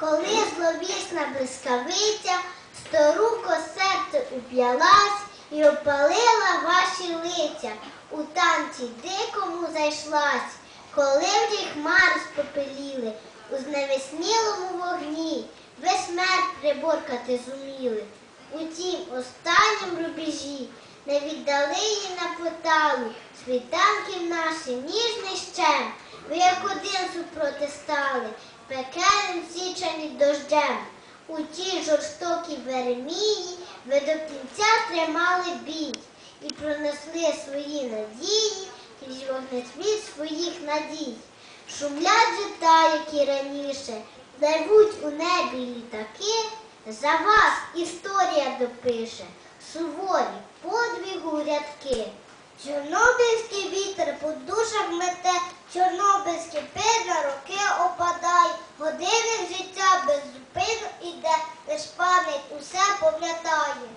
Коли зловісна блискавиця сторуко серце уп'ялась і опалила ваші лиця, у танці дикому зайшлась, коли в тій хмари спопеліли, у зневеснілому вогні, ви смерть приборкати зуміли. У тім останнім рубежі не віддали її на поталу, світанків нашим ніжний щем, ви як один супроти стали, пекельним січені дождем. У тій жорстокій Веремії ви до кінця тримали бій і пронесли свої надії крізь вогнесвіт своїх надій. Шумлять жита, які раніше, пливуть у небі літаки, за вас історія допише, суворі подвігу рядки. Чорнобильський вітер по душах мете, чорнобильський пир на роки опадає, усе пам'ятає.